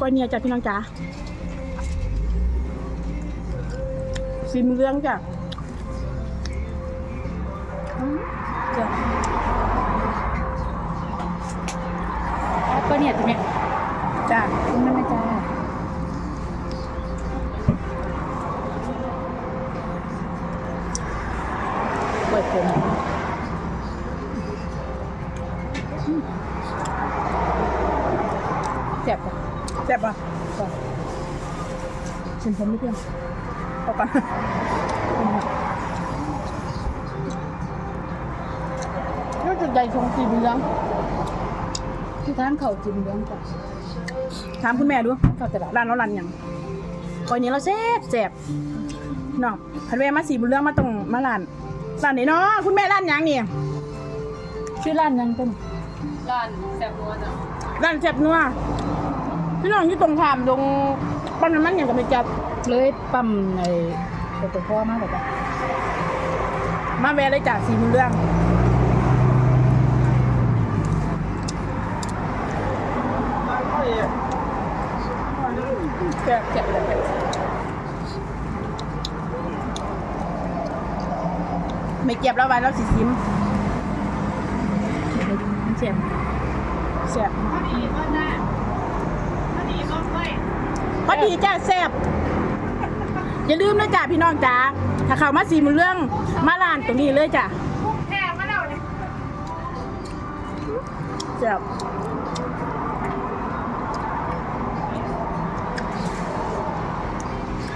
ก้อยเนี่ยจ้ะพี่น้องจ๋าซิมเรื่องจ้ะจ้ะก็เนี่ยตรงเนี้ยจ้ะตรงนั้นนะจ้าเปิดผมแซ่บปะ แซ่บปะจ้ะชิมผมนิดเดียวเอากันรู้สึกใหญ่ทรงสีเหลืองที่ร้านเขาจิ้มเลี้ยงจ้ะถามคุณแม่ดูเข้าตลาดร้านเราร้านหยังก่อนนี้เราแซ่บแซ่บน้องพันแม่มาสีบุญเรื่องมาตรงมาร้านร้านไหนเนาะคุณแม่ร้านหยังนี่ชื่อร้านยังเป็นร้านแซ่บนัวจ้ะร้านแซ่บนัว พี่น้องอยู่ตรงข้ามตรงปั๊มน้ำมันอย่างกับไม่จับเลยปั๊มไอ้ตัวตัวพ่อมากกว่าจ้ะมาแวะเลยจ้ะสีบุญเรื่องแซ่บแซ่บแซ่บแซ่บไม่เก็บแล้วไว้แล้วสิซิมเสียมแซ่บพอดีก็ได้พอดีก็ไม่ พอดีจ้าแซ่บอย่าลืมนะจ้าพี่น้องจ้าถ้าเข้ามาสีมุนเรื่องมาร้านตรงนี้เลยจ้ะแท้มาแล้วเนี่ยแซ่บ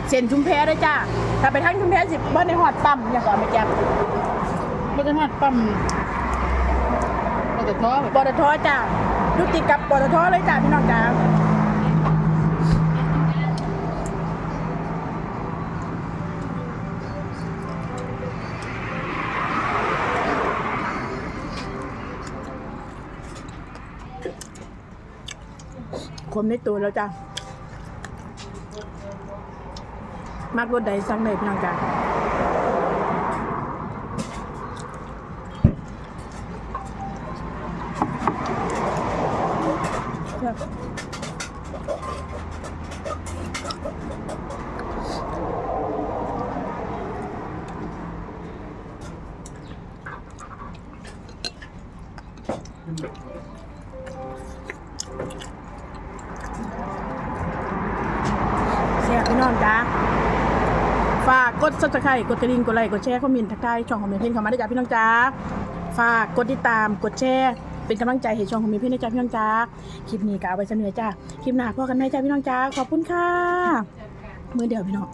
เส้นชุมแพเลยจ้าถ้าไปทางชุมแพสิบ้านในหอดปั๊มอย่างก่อนไม่แจ๊บก็จะมาปั๊มตัวตัวพ่อแบบปตทจ้ายุติดกับปตทเลยจ้าพี่น้องจ้า คนในตัวแล้วจ้ะมากรถใดสั่งเลยพี่น้องจ้า เสียพี่น้องจ้าฝากกดซับสไครต์กดกระดิ่งกดไลค์กดแชร์คอมเมนต์ทักทายช่องของเมย์เพ่นเข้ามาได้จ้าพี่น้องจ้าฝากกดติดตามกดแชร์เป็นกำลังใจให้ช่องของเมย์เพ่นได้จ้าพี่น้องจ้าคลิปนี้ก็เอาไว้เสนอจ้าคลิปหน้าพอกันไหมจ้าพี่น้องจ้าขอบคุณค่ะมือเดียวพี่น้อง